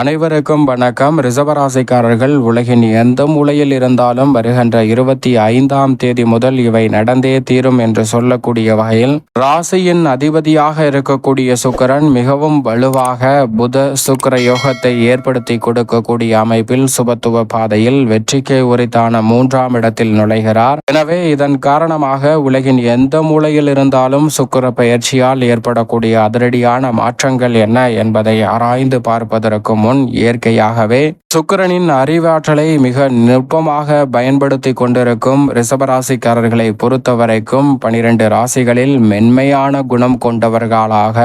அனைவருக்கும் வணக்கம். ரிசவராசிக்காரர்கள் உலகின் எந்த மூலையில் இருந்தாலும் வருகின்ற இருபத்தி ஐந்தாம் தேதி முதல் இவை நடந்தே தீரும் என்று சொல்லக்கூடிய வகையில் ராசியின் அதிபதியாக இருக்கக்கூடிய சுக்கிரன் மிகவும் வலுவாக புத சுக்கிர யோகத்தை ஏற்படுத்தி கொடுக்கக்கூடிய அமைப்பில் சுபத்துவ பாதையில் வெற்றிக்கை உரித்தான மூன்றாம் இடத்தில் நுழைகிறார். எனவே இதன் காரணமாக உலகின் எந்த மூலையில் இருந்தாலும் சுக்கிர பயிற்சியால் ஏற்படக்கூடிய அதிரடியான மாற்றங்கள் என்ன என்பதை ஆராய்ந்து பார்ப்பதற்கும் முன் இயற்கையாகவே சுக்கிரனின் அறிவாற்றலை மிக நுட்பமாக பயன்படுத்தி கொண்டிருக்கும் ரிஷபராசிக்காரர்களை பொறுத்தவரைக்கும் பனிரெண்டு ராசிகளில் மென்மையான குணம் கொண்டவர்களாக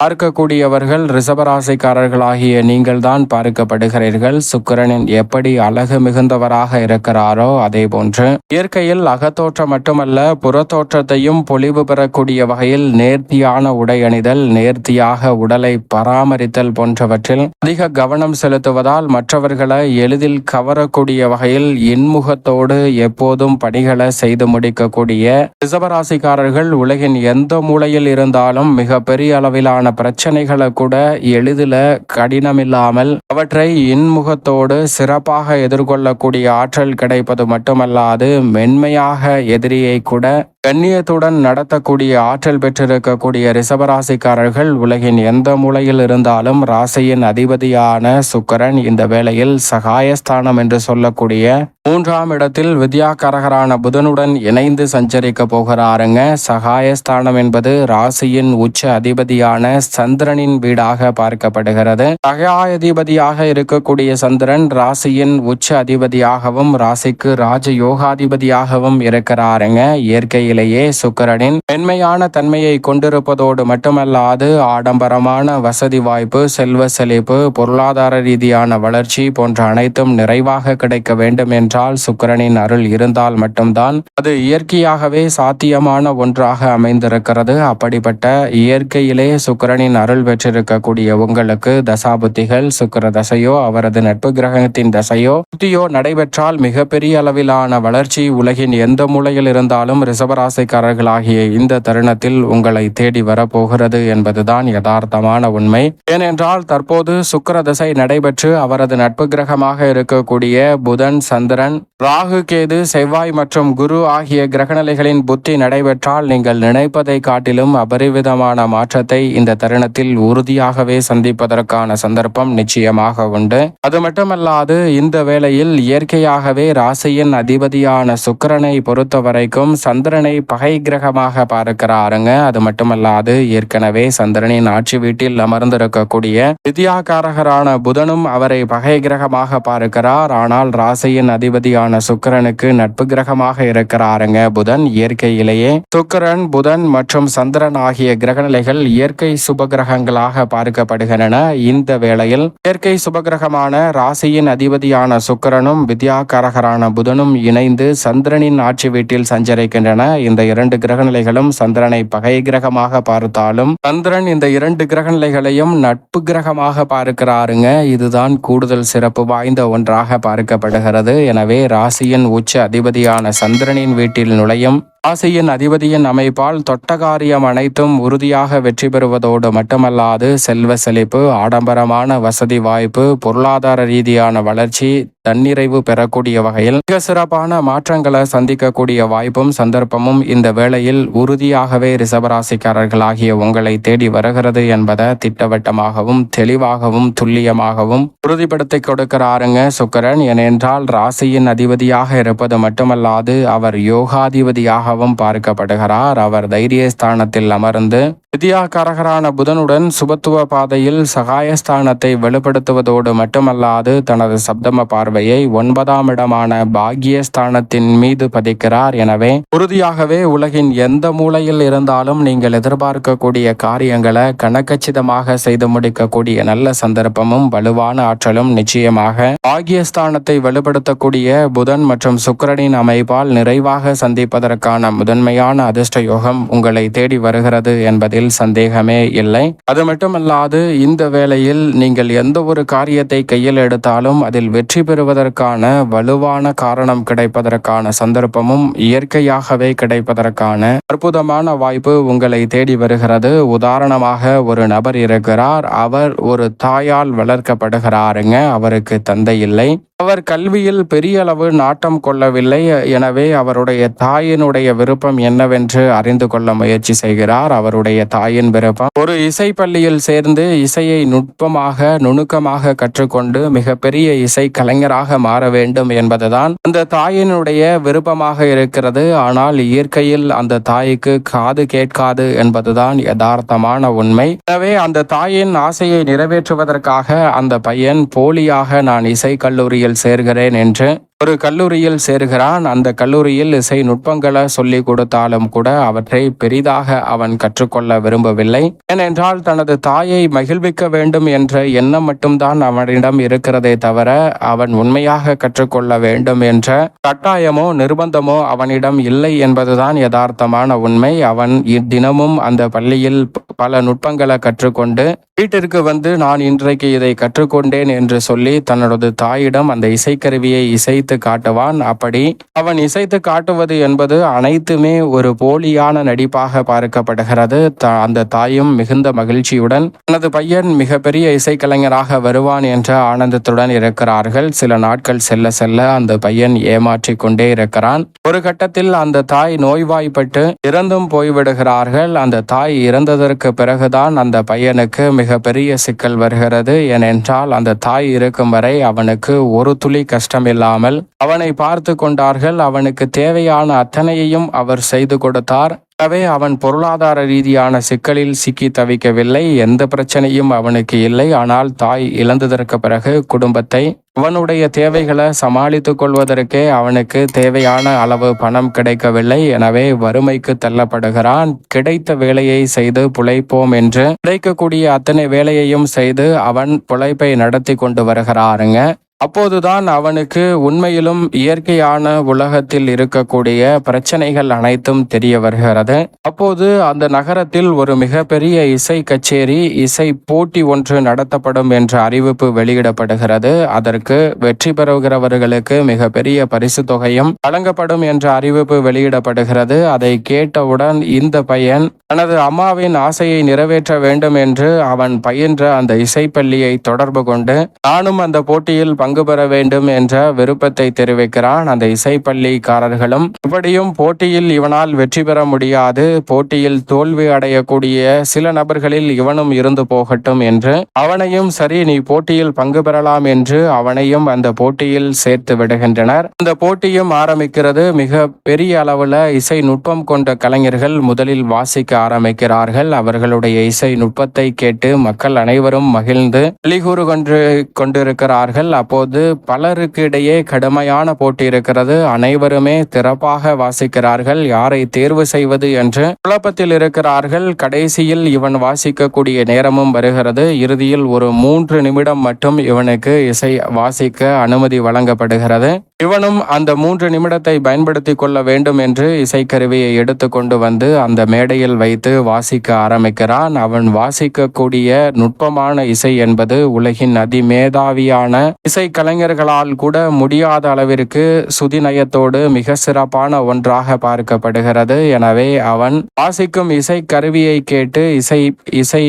பார்க்கக்கூடியவர்கள் ரிசபராசிக்காரர்களாகிய நீங்கள்தான் பார்க்கப்படுகிறீர்கள். சுக்கிரனின் எப்படி அழகு மிகுந்தவராக இருக்கிறாரோ அதே போன்று இயற்கையில் அகத்தோற்றம் மட்டுமல்ல புறத்தோற்றத்தையும் பொலிவு பெறக்கூடிய வகையில் நேர்த்தியான உடை அணிதல் நேர்த்தியாக உடலை பராமரித்தல் போன்றவற்றில் அதிக கவனம் செலுத்துவதால் மற்றவர்களை எளிதில் கவரக்கூடிய வகையில் இன்முகத்தோடு எப்போதும் பணிகளை செய்து முடிக்கக்கூடிய ரிசபராசிக்காரர்கள் உலகின் எந்த மூலையில் இருந்தாலும் மிக பெரிய அளவிலான பிரச்சனைகளை கூட எளிதில் கடினமில்லாமல் அவற்றை இன்முகத்தோடு சிறப்பாக எதிர்கொள்ளக்கூடிய ஆற்றல் கிடைப்பது மட்டுமல்லாது மென்மையாக எதிரியை கூட கண்ணியத்துடன் நடத்தக்கூடிய ஆற்றல் பெற்றிருக்கக்கூடிய ரிசபராசிக்காரர்கள் உலகின் எந்த மூலையில் இருந்தாலும் ராசியின் அதிபதியான சுக்கரன் இந்த வேளையில் சகாயஸ்தானம் என்று சொல்லக்கூடிய மூன்றாம் இடத்தில் வித்யாகரகரான புதனுடன் இணைந்து சஞ்சரிக்க போகிறாருங்க சகாயஸ்தானம் என்பது ராசியின் உச்ச அதிபதியான சந்திரனின் வீடாக பார்க்கப்படுகிறது. சகாயதிபதியாக இருக்கக்கூடிய சந்திரன் ராசியின் உச்ச அதிபதியாகவும் ராசிக்கு ராஜ யோகாதிபதியாகவும் இருக்கிறாருங்க இயற்கையிலேயே சுக்கரனின் மென்மையான தன்மையை கொண்டிருப்பதோடு மட்டுமல்லாது ஆடம்பரமான வசதி வாய்ப்பு செல்வ செழிப்பு பொருளாதார ரீதியான வளர்ச்சி போன்ற அனைத்தும் நிறைவாக கிடைக்க வேண்டும் என்றால் சுக்கரனின் அருள் இருந்தால் மட்டும்தான் அது இயற்கையாகவே சாத்தியமான ஒன்றாக அமைந்திருக்கிறது. அப்படிப்பட்ட இயற்கையிலே சுக்கரனின் அருள் பெற்றிருக்கக்கூடிய உங்களுக்கு தசாபுத்திகள் சுக்கர தசையோ அவரது நட்பு கிரகத்தின் தசையோ புத்தியோ நடைபெற்றால் மிகப்பெரிய அளவிலான வளர்ச்சி உலகின் எந்த மூலையில் இருந்தாலும் ரிசவராசிக்காரர்களாகிய இந்த தருணத்தில் உங்களை தேடி வரப்போகிறது என்பதுதான் யதார்த்தமான உண்மை. ஏனென்றால் தற்போது சுக்கர தசை நடைபெற்று அவரது நட்பு கிரகமாக இருக்கக்கூடிய புதன் சந்திரன் ராகு கேது செவ்வாய் மற்றும் குரு ஆகிய கிரகநிலைகளின் புத்தி நடைபெற்றால் நீங்கள் நினைப்பதை காட்டிலும் அபரிவிதமான மாற்றத்தை இந்த தருணத்தில் உறுதியாகவே சந்திப்பதற்கான சந்தர்ப்பம் நிச்சயமாக உண்டு. அது மட்டுமல்லாது இந்த வேளையில் இயற்கையாகவே ராசியின் அதிபதியான சுக்கரனை பொறுத்த வரைக்கும் சந்திரனை பகை கிரகமாக பார்க்கிறாருங்க. அது மட்டுமல்லாது ஏற்கனவே சந்திரனின் ஆட்சி வீட்டில் அமர்ந்திருக்கக்கூடிய வித்யாகாரகரான புதனும் அவரை பகை கிரகமாக பார்க்கிறார். ஆனால் ராசியின் அதிபதி அதிபதியான சுக்கிரனுக்கு நட்பு கிரகமாக இருக்கிறாருங்க புதன் இயற்கையிலேயே. சுக்கிரன் புதன் மற்றும் சந்திரன் ஆகிய கிரகநிலைகள் இயற்கை சுப கிரகங்களாக பார்க்கப்படுகின்றன. இந்த வேளையில் இயற்கை சுபகிரகமான ராசியின் அதிபதியான சுக்கிரனும் வித்யாகாரகரான புதனும் இணைந்து சந்திரனின் ஆட்சி வீட்டில் சஞ்சரிக்கின்றன. இந்த இரண்டு கிரகநிலைகளும் சந்திரனை பகை கிரகமாக பார்த்தாலும் சந்திரன் இந்த இரண்டு கிரகநிலைகளையும் நட்பு கிரகமாக பார்க்கிறாருங்க. இதுதான் கூடுதல் சிறப்பு வாய்ந்த ஒன்றாக பார்க்கப்படுகிறது. எனவே ராசியின் உச்ச அதிபதியான சந்திரனின் வீட்டில் நுழையும் ராசியின் அதிபதியின் அமைப்பால் தொட்டகாரியம் அனைத்தும் உறுதியாக வெற்றி பெறுவதோடு மட்டுமல்லாது செல்வ செழிப்பு ஆடம்பரமான வசதி வாய்ப்பு பொருளாதார ரீதியான வளர்ச்சி தன்னிறைவு பெறக்கூடிய வகையில் மிக சிறப்பான மாற்றங்களை சந்திக்கக்கூடிய வாய்ப்பும் சந்தர்ப்பமும் இந்த வேளையில் உறுதியாகவே ரிசபராசிக்காரர்களாகிய உங்களை தேடி வருகிறது என்பதை திட்டவட்டமாகவும் தெளிவாகவும் துல்லியமாகவும் உறுதிப்படுத்தி கொடுக்கிறாருங்க சுக்கரன். ஏனென்றால் ராசியின் அதிபதியாக இருப்பது மட்டுமல்லாது அவர் யோகாதிபதியாக யோகாதிபதியாகவும் பார்க்கப்படுகிறார். அவர் தைரியஸ்தானத்தில் அமர்ந்து வித்யாகாரகரான புதனுடன் சுபத்துவ பாதையில் சகாயஸ்தானத்தை வெளிப்படுத்துவதோடு மட்டுமல்லாது தனது சப்தம பார்வையை ஒன்பதாம் இடமான பாக்கியஸ்தானத்தின் மீது பதிக்கிறார். எனவே உறுதியாகவே உலகின் எந்த மூலையில் இருந்தாலும் நீங்கள் எதிர்பார்க்கக்கூடிய காரியங்களை கணக்கச்சிதமாக செய்து முடிக்கக்கூடிய நல்ல சந்தர்ப்பமும் வலுவான ஆற்றலும் நிச்சயமாக பாக்கியஸ்தானத்தை வெளிப்படுத்தக்கூடிய புதன் மற்றும் சுக்கரனின் அமைப்பால் நிறைவாக சந்திப்பதற்கான செய்வதற்கான முதன்மையான அதிர்ஷ்ட யோகம் உங்களை தேடி வருகிறது என்பதில் சந்தேகமே இல்லை. அது மட்டுமல்லாது இந்த வேளையில் நீங்கள் எந்த ஒரு காரியத்தை கையில் எடுத்தாலும் அதில் வெற்றி பெறுவதற்கான வலுவான காரணம் கிடைப்பதற்கான சந்தர்ப்பமும் இயற்கையாகவே கிடைப்பதற்கான அற்புதமான வாய்ப்பு உங்களை தேடி வருகிறது. உதாரணமாக ஒரு நபர் இருக்கிறார். அவர் ஒரு தாயால் வளர்க்கப்படுகிறாருங்க. அவருக்கு தந்தை இல்லை. அவர் கல்வியில் பெரிய அளவு நாட்டம் கொள்ளவில்லை. எனவே அவருடைய தாயினுடைய விருப்பம் என்னவென்று அறிந்து கொள்ள முயற்சி செய்கிறார். அவருடைய தாயின் விருப்பம் ஒரு இசை பள்ளியில் சேர்ந்து இசையை நுட்பமாக நுணுக்கமாக கற்றுக்கொண்டு மிகப்பெரிய இசை கலைஞராக மாற வேண்டும் என்பதுதான் அந்த தாயினுடைய விருப்பமாக இருக்கிறது. ஆனால் இயற்கையில் அந்த தாய்க்கு காது கேட்காது என்பதுதான் யதார்த்தமான உண்மை. எனவே அந்த தாயின் ஆசையை நிறைவேற்றுவதற்காக அந்த பையன் போலியாக நான் இசை கல்லூரியில் சேர்கிறேன் என்று ஒரு கல்லூரியில் சேர்கிறான். அந்த கல்லூரியில் இசை நுட்பங்களை சொல்லிக் கொடுத்தாலும் கூட அவற்றை பெரிதாக அவன் கற்றுக்கொள்ள விரும்பவில்லை. ஏனென்றால் தனது தாயை மகிழ்விக்க வேண்டும் என்ற எண்ணம் மட்டும்தான் அவனிடம் இருக்கிறதே தவிர அவன் உண்மையாக கற்றுக்கொள்ள வேண்டும் என்ற கட்டாயமோ நிர்பந்தமோ அவனிடம் இல்லை என்பதுதான் யதார்த்தமான உண்மை. அவன் தினமும் அந்த பள்ளியில் பல நுட்பங்களை கற்றுக்கொண்டு வீட்டிற்கு வந்து நான் இன்றைக்கு இதை கற்றுக்கொண்டேன் என்று சொல்லி தன்னோட தாயிடம் அந்த இசைக்கருவியை இசை இசைத்து காட்டுவான். அப்படி அவன் இசைத்து காட்டுவது என்பது அனைத்துமே ஒரு போலியான நடிப்பாக பார்க்கப்படுகிறது. அந்த தாயும் மிகுந்த மகிழ்ச்சியுடன் தனது பையன் மிகப்பெரிய இசைக்கலைஞராக வருவான் என்ற ஆனந்தத்துடன் இருக்கிறார்கள். சில நாட்கள் செல்ல செல்ல அந்த பையன் ஏமாற்றிக் கொண்டே இருக்கிறான். ஒரு கட்டத்தில் அந்த தாய் நோய்வாய்ப்பட்டு இறந்தும் போய்விடுகிறார்கள். அந்த தாய் இறந்ததற்கு பிறகுதான் அந்த பையனுக்கு மிக பெரிய சிக்கல் வருகிறது. ஏனென்றால் அந்த தாய் இருக்கும் வரை அவனுக்கு ஒரு துளி கஷ்டம் இல்லாமல் அவனை பார்த்து கொண்டார்கள். அவனுக்கு தேவையான அத்தனையையும் அவர் செய்து கொடுத்தார். எனவே அவன் பொருளாதார ரீதியான சிக்கலில் சிக்கி தவிக்கவில்லை. எந்த பிரச்சனையும் அவனுக்கு இல்லை. ஆனால் தாய் இழந்ததற்கு பிறகு குடும்பத்தை அவனுடைய தேவைகளை சமாளித்துக் கொள்வதற்கே அவனுக்கு தேவையான அளவு பணம் கிடைக்கவில்லை. எனவே வறுமைக்கு தள்ளப்படுகிறான். கிடைத்த வேலையை செய்து புழைப்போம் என்று கிடைக்கக்கூடிய அத்தனை வேலையையும் செய்து அவன் புழைப்பை நடத்தி கொண்டு வருகிறாருங்க. அப்போதுதான் அவனுக்கு உண்மையிலும் இயற்கையான உலகத்தில் இருக்கக்கூடிய பிரச்சனைகள் அனைத்தும் தெரிய வருகிறது. அப்போது அந்த நகரத்தில் ஒரு மிகப்பெரிய இசை கச்சேரி இசை போட்டி ஒன்று நடத்தப்படும் என்ற அறிவிப்பு வெளியிடப்படுகிறது. அதற்கு வெற்றி பெறுகிறவர்களுக்கு மிகப்பெரிய பரிசு தொகையும் வழங்கப்படும் என்ற அறிவிப்பு வெளியிடப்படுகிறது. அதை கேட்டவுடன் இந்த பையன் தனது அம்மாவின் ஆசையை நிறைவேற்ற வேண்டும் என்று அவன் பயின்ற அந்த இசைப்பள்ளியை தொடர்பு கொண்டு நானும் அந்த போட்டியில் பங்கு பெற வேண்டும் என்ற விருப்பத்தை தெரிவிக்கிறான். அந்த இசைப்பள்ளிக்காரர்களும் இப்படியும் போட்டியில் இவனால் வெற்றி பெற முடியாது. போட்டியில் தோல்வி அடையக்கூடிய சில நபர்களில் இவனும் இருந்து போகட்டும் என்று. அவனையும் சரி நீ போட்டியில் பங்கு பெறலாம் என்று அவனையும் அந்த போட்டியில் சேர்த்து விடுகின்றனர். அந்த போட்டியும் ஆரம்பிக்கிறது மிக பெரிய அளவுல இசை நுட்பம் கொண்ட கலைஞர்கள் முதலில் வாசிக்க ஆரம்பிக்கிறார்கள். அவர்களுடைய இசை நுட்பத்தை கேட்டு மக்கள் அனைவரும் மகிழ்ந்து வெளிகூறு கொண்டு கொண்டிருக்கிறார்கள். அப்போ அப்போது பலருக்கு இடையே கடுமையான போட்டி இருக்கிறது. அனைவருமே சிறப்பாக வாசிக்கிறார்கள். யாரை தேர்வு செய்வது என்று குழப்பத்தில் இருக்கிறார்கள். கடைசியில் இவன் வாசிக்கக்கூடிய நேரமும் வருகிறது. இறுதியில் ஒரு மூன்று நிமிடம் மட்டும் இவனுக்கு இசை வாசிக்க அனுமதி வழங்கப்படுகிறது. இவனும் அந்த மூன்று நிமிடத்தை பயன்படுத்தி கொள்ள வேண்டும் என்று இசைக்கருவியை எடுத்துக்கொண்டு வந்து அந்த மேடையில் வைத்து வாசிக்க ஆரம்பிக்கிறான். அவன் வாசிக்கக்கூடிய நுட்பமான இசை என்பது உலகின் அதிமேதாவியான இசை கலைஞர்களால் கூட முடியாத அளவிற்கு சுதிநயத்தோடு மிக சிறப்பான ஒன்றாக பார்க்கப்படுகிறது. எனவே அவன் வாசிக்கும் இசை கருவியை கேட்டு இசை இசை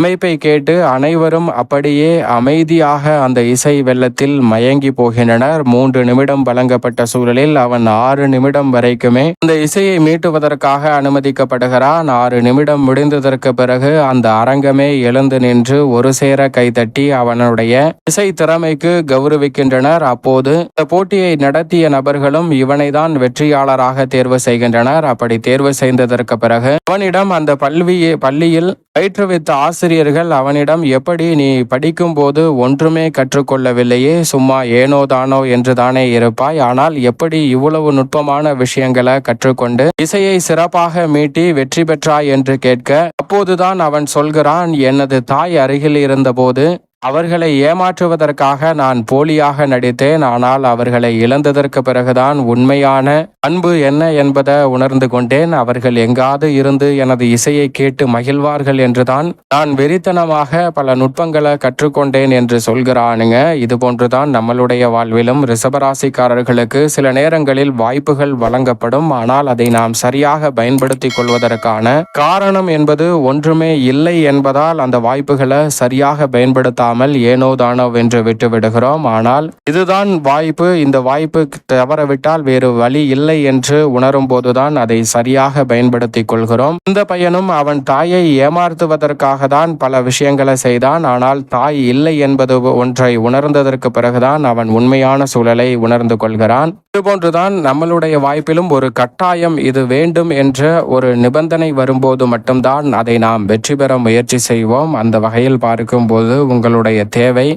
அமைப்பை கேட்டு அனைவரும் அப்படியே அமைதியாக அந்த இசை வெள்ளத்தில் மயங்கி போகின்றனர். மூன்று நிமிடம் வழங்கப்பட்ட சூழலில் அவன் ஆறு நிமிடம் வரைக்குமே அந்த இசையை மீட்டுவதற்காக அனுமதிக்கப்படுகிறான். ஆறு நிமிடம் முடிந்ததற்கு பிறகு அந்த அரங்கமே எழுந்து நின்று ஒரு சேர கைதட்டி அவனுடைய இசை திறமைக்கு கௌரவிக்கின்றனர். அப்போது இந்த போட்டியை நடத்திய நபர்களும் இவனை தான் வெற்றியாளராக தேர்வு செய்கின்றனர். அப்படி தேர்வு செய்ததற்கு பிறகு அவனிடம் அந்த பல்வி பள்ளியில் பயிற்றுவித்த ஆசிரியர்கள் அவனிடம் எப்படி நீ படிக்கும்போது ஒன்றுமே கற்றுக்கொள்ளவில்லையே? சும்மா ஏனோ தானோ என்று தானே இருப்பாய். ஆனால் எப்படி இவ்வளவு நுட்பமான விஷயங்களை கற்றுக்கொண்டு இசையை சிறப்பாக மீட்டி வெற்றி பெற்றாய்? என்று கேட்க அப்போதுதான் அவன் சொல்கிறான் எனது தாய் அருகில் இருந்தபோது அவர்களை ஏமாற்றுவதற்காக நான் போலியாக நடித்தேன் ஆனால் அவர்களை இழந்ததற்கு பிறகுதான் உண்மையான அன்பு என்ன என்பதை உணர்ந்து கொண்டேன். அவர்கள் எங்காவது இருந்து எனது இசையை கேட்டு மகிழ்வார்கள் என்றுதான் நான் வெறித்தனமாக பல நுட்பங்களை கற்றுக்கொண்டேன் என்று சொல்கிறானுங்க. இது போன்றுதான் நம்மளுடைய வாழ்விலும் ரிசபராசிக்காரர்களுக்கு சில நேரங்களில் வாய்ப்புகள் வழங்கப்படும். ஆனால் அதை நாம் சரியாக பயன்படுத்தி கொள்வதற்கான காரணம் என்பது ஒன்றுமே இல்லை என்பதால் அந்த வாய்ப்புகளை சரியாக பயன்படுத்தாமல் ஏனோ தானோ என்று விட்டுவிடுகிறோம் ஆனால் இதுதான் வாய்ப்பு. இந்த வாய்ப்பு தவறவிட்டால் வேறு வழி இல்லை என்று உணரும் போதுதான் அதை சரியாக பயன்படுத்திக் கொள்கிறோம். இந்த பையனும் அவன் தாயை ஏமாற்றுவதற்காக தான் பல விஷயங்களை செய்தான். ஆனால் தாய் இல்லை என்பது ஒன்றை உணர்ந்ததற்கு பிறகுதான் அவன் உண்மையான சூழலை உணர்ந்து கொள்கிறான். இதுபோன்றுதான் நம்மளுடைய வாய்ப்பிலும் ஒரு கட்டாயம் இது வேண்டும் என்ற ஒரு நிபந்தனை வரும்போது மட்டும்தான் அதை நாம் வெற்றி பெற முயற்சி செய்வோம். அந்த வகையில் பார்க்கும்போது உங்களுடைய உங்களுடைய தேவை.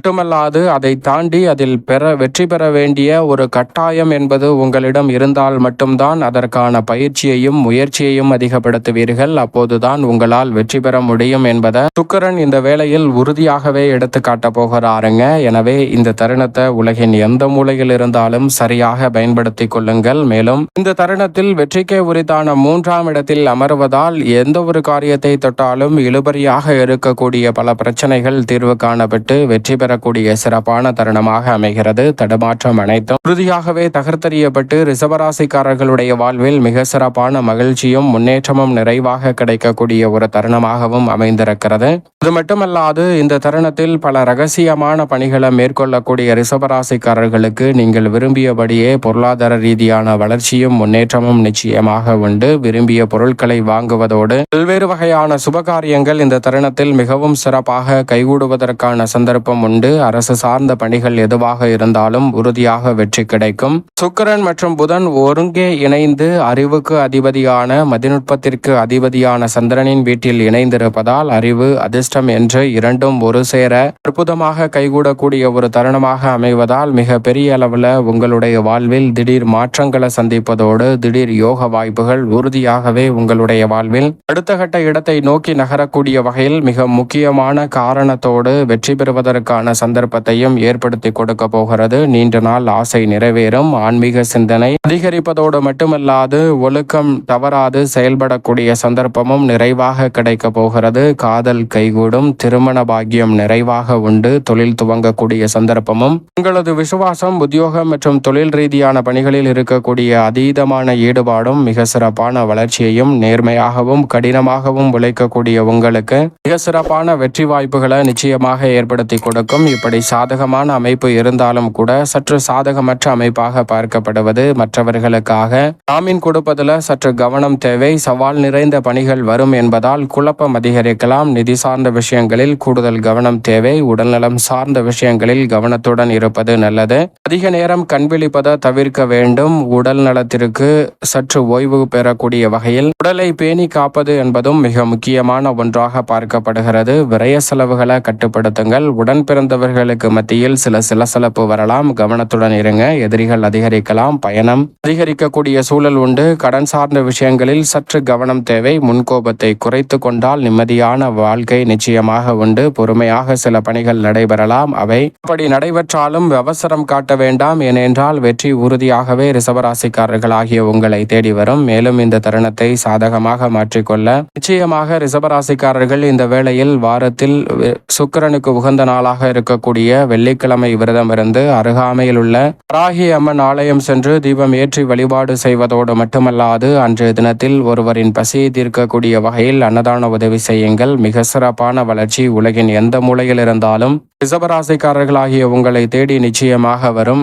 மட்டுமல்லாது அதை தாண்டி அதில் பெற வெற்றி பெற வேண்டிய ஒரு கட்டாயம் என்பது உங்களிடம் இருந்தால் மட்டும்தான் அதற்கான பயிற்சியையும் முயற்சியையும் அதிகப்படுத்துவீர்கள். அப்போதுதான் உங்களால் வெற்றி பெற முடியும் என்பதை சுக்கரன் இந்த வேளையில் உறுதியாகவே எடுத்து காட்ட போகிறாருங்க. எனவே இந்த தருணத்தை உலகின் எந்த மூலையில் இருந்தாலும் சரியாக பயன்படுத்தி கொள்ளுங்கள். மேலும் இந்த தருணத்தில் வெற்றிக்கே உரித்தான மூன்றாம் இடத்தில் அமர்வதால் எந்த ஒரு காரியத்தை தொட்டாலும் இழுபறியாக இருக்கக்கூடிய பல பிரச்சனைகள் தீர்வு காணப்பட்டு வெற்றி பெற பெறக்கூடிய சிறப்பான தருணமாக அமைகிறது. தடுமாற்றம் அனைத்தும் உறுதியாகவே தகர்த்தறியப்பட்டு ரிசவராசிக்காரர்களுடைய வாழ்வில் மிக சிறப்பான மகிழ்ச்சியும் முன்னேற்றமும் நிறைவாக கிடைக்கக்கூடிய ஒரு தருணமாகவும் அமைந்திருக்கிறது. அது மட்டுமல்லாது இந்த தருணத்தில் பல ரகசியமான பணிகளை மேற்கொள்ளக்கூடிய ரிசவராசிக்காரர்களுக்கு நீங்கள் விரும்பியபடியே பொருளாதார ரீதியான வளர்ச்சியும் முன்னேற்றமும் நிச்சயமாக உண்டு. விரும்பிய பொருட்களை வாங்குவதோடு பல்வேறு வகையான சுபகாரியங்கள் இந்த தருணத்தில் மிகவும் சிறப்பாக கைகூடுவதற்கான சந்தர்ப்பம் உண்டு. அரசு சார்ந்த பணிகள் எதுவாக இருந்தாலும் உறுதியாக வெற்றி கிடைக்கும். சுக்கரன் மற்றும் புதன் ஒருங்கே இணைந்து அறிவுக்கு அதிபதியான மதிநுட்பத்திற்கு அதிபதியான சந்திரனின் வீட்டில் இணைந்திருப்பதால் அறிவு அதிர்ஷ்டம் என்று இரண்டும் ஒரு சேர அற்புதமாக கைகூடக்கூடிய ஒரு தருணமாக அமைவதால் மிக பெரிய அளவில் உங்களுடைய வாழ்வில் திடீர் மாற்றங்களை சந்திப்பதோடு திடீர் யோக வாய்ப்புகள் உறுதியாகவே உங்களுடைய வாழ்வில் அடுத்த கட்ட இடத்தை நோக்கி நகரக்கூடிய வகையில் மிக முக்கியமான காரணத்தோடு வெற்றி பெறுவதற்கான அதற்கான சந்தர்ப்பத்தையும் ஏற்படுத்தி கொடுக்க போகிறது. நீண்ட நாள் ஆசை நிறைவேறும். ஆன்மீக சிந்தனை அதிகரிப்பதோடு மட்டுமல்லாது ஒழுக்கம் தவறாது செயல்படக்கூடிய சந்தர்ப்பமும் நிறைவாக கிடைக்க போகிறது. காதல் கைகூடும். திருமண பாக்கியம் நிறைவாக உண்டு. தொழில் துவங்கக்கூடிய சந்தர்ப்பமும் உங்களது விசுவாசம் உத்தியோகம் மற்றும் தொழில் ரீதியான பணிகளில் இருக்கக்கூடிய அதீதமான ஈடுபாடும் மிக சிறப்பான வளர்ச்சியையும் நேர்மையாகவும் கடினமாகவும் உழைக்கக்கூடிய உங்களுக்கு மிக சிறப்பான வெற்றி வாய்ப்புகளை நிச்சயமாக ஏற்படுத்தி கொடுக்கும். இருக்கும் இப்படி சாதகமான அமைப்பு இருந்தாலும் கூட சற்று சாதகமற்ற அமைப்பாக பார்க்கப்படுவது மற்றவர்களுக்காக. ஜாமீன் கொடுப்பதில் சற்று கவனம் தேவை. சவால் நிறைந்த பணிகள் வரும் என்பதால் குழப்பம் அதிகரிக்கலாம். நிதி சார்ந்த விஷயங்களில் கூடுதல் கவனம் தேவை. உடல்நலம் சார்ந்த விஷயங்களில் கவனத்துடன் இருப்பது நல்லது. அதிக நேரம் கண்விழிப்பதை தவிர்க்க வேண்டும். உடல் நலத்திற்கு சற்று ஓய்வு பெறக்கூடிய வகையில் உடலை பேணி காப்பது என்பதும் மிக முக்கியமான ஒன்றாக பார்க்கப்படுகிறது. விரய செலவுகளை கட்டுப்படுத்துங்கள். உடன் பிறந்தவர்களுக்கு மத்தியில் சில சிலசலப்பு வரலாம். கவனத்துடன் இருங்க. எதிரிகள் அதிகரிக்கலாம். பயணம் அதிகரிக்கக்கூடிய சூழல் உண்டு. கடன் சார்ந்த விஷயங்களில் சற்று கவனம் தேவை. முன்கோபத்தை குறைத்து கொண்டால் நிம்மதியான வாழ்க்கை நிச்சயமாக உண்டு. பொறுமையாக சில பணிகள் நடைபெறலாம். அவை அப்படி நடைபெற்றாலும் அவசரம் காட்ட வேண்டாம். ஏனென்றால் வெற்றி உறுதியாகவே ரிசவராசிக்காரர்கள் ஆகிய உங்களை தேடி வரும். மேலும் இந்த தருணத்தை சாதகமாக மாற்றிக்கொள்ள நிச்சயமாக ரிசவராசிக்காரர்கள் இந்த வேளையில் வாரத்தில் சுக்கரனுக்கு உகந்த நாளாக இருக்கக்கூடிய வெள்ளிக்கிழமை விரதம் இருந்து அருகாமையில் உள்ள ராகி அம்மன் ஆலயம் சென்று தீபம் ஏற்றி வழிபாடு செய்வதோடு மட்டுமல்லாது அன்றைய தினத்தில் ஒருவரின் பசியை தீர்க்கக்கூடிய வகையில் அன்னதான உதவி செய்யுங்கள். மிக சிறப்பான வளர்ச்சி. உலகின் எந்த மூலையில் இருந்தாலும் ரிசபராசிக்காரர்களாகிய உங்களை தேடி நிச்சயமாக வரும்.